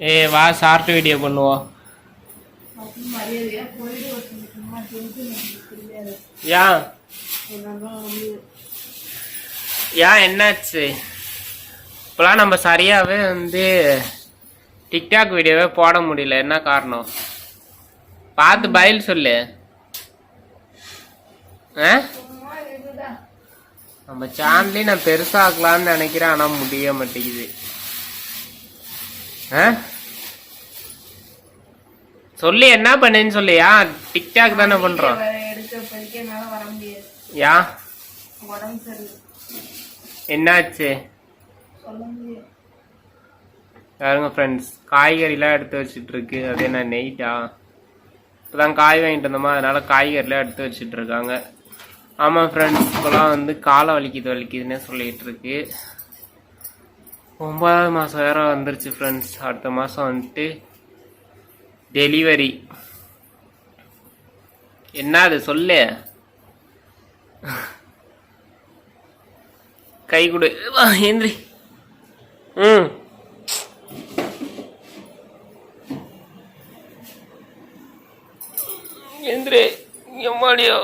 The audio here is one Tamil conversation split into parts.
ஏ வா ஷார்ட் வீடியோ பண்ணுவோம். ஏன் ஏன் என்னாச்சு? இப்போலாம் நம்ம சரியாகவே வந்து டிக்டாக் வீடியோவே போட முடியல. என்ன காரணம்? பார்த்து பதில் சொல்லு. ஆ? நம்ம சேனலையும் நான் பெருசாக்கலாம்னு நினைக்கிறேன் ஆனால் முடிய மாட்டேங்குது. சொல்லு என்ன பண்ணுன்னு சொல்லியா? டிக்டாக் தானே பண்றோம். யா? என்னாச்சு? பாருங்க ஃப்ரெண்ட்ஸ் காய்கறிலாம் எடுத்து வச்சிட்டு இருக்கு அது என்ன நெய்ட்டா இப்போதான் காய் வாங்கிட்டு வந்தோமா? அதனால காய்கறிலாம் எடுத்து வச்சிட்டு இருக்காங்க ஆமாம் ஃப்ரெண்ட்ஸ் இப்போலாம் வந்து காலை வலிக்குது வலிக்குதுன்னே சொல்லிட்டு இருக்கு ஒன்பதாவது மாதம் வேற வந்துருச்சு ஃப்ரெண்ட்ஸ் அடுத்த மாதம் வந்துட்டு டெலிவரி என்ன அது? சொல்லு. கை கொடு. ஏந்திரி. ம். எந்திரி எம்மாடியோ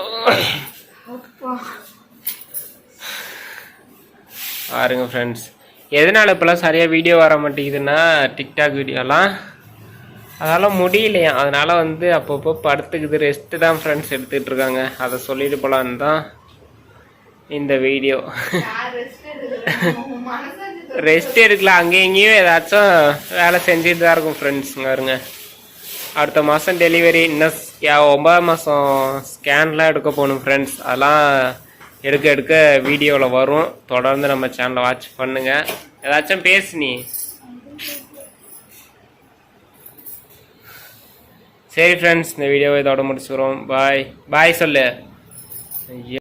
பாருங்க ஃப்ரெண்ட்ஸ் எதனால் இப்போலாம் சரியாக வீடியோ வர மாட்டேங்குதுன்னா டிக்டாக் வீடியோலாம் அதெல்லாம் முடியலையா. அதனால் வந்து அப்பப்போ படுத்துக்குது ரெஸ்ட்டு தான் ஃப்ரெண்ட்ஸ் எடுத்துகிட்டு இருக்காங்க அதை சொல்லிட்டு போகலான்னு தான் இந்த வீடியோ ரெஸ்ட் எடுக்கலாம் அங்கேயும் இங்கேயும் ஏதாச்சும் வேலை செஞ்சுட்டு தான் இருக்கும் ஃப்ரெண்ட்ஸுங்க வருங்க அடுத்த மாதம் டெலிவரி இன்னும் ஒன்பதாம் மாதம் ஸ்கேன்லாம் எடுக்க போகணும் ஃப்ரெண்ட்ஸ் அதெல்லாம் எடுக்க எடுக்க வீடியோவில் வரும். தொடர்ந்து நம்ம சேனலை வாட்ச் பண்ணுங்க. ஏதாச்சும் பேசு நீ. சரி ஃப்ரெண்ட்ஸ் இந்த வீடியோவை இதோட முடிச்சுக்கிறோம். பாய் பாய் சொல்லு.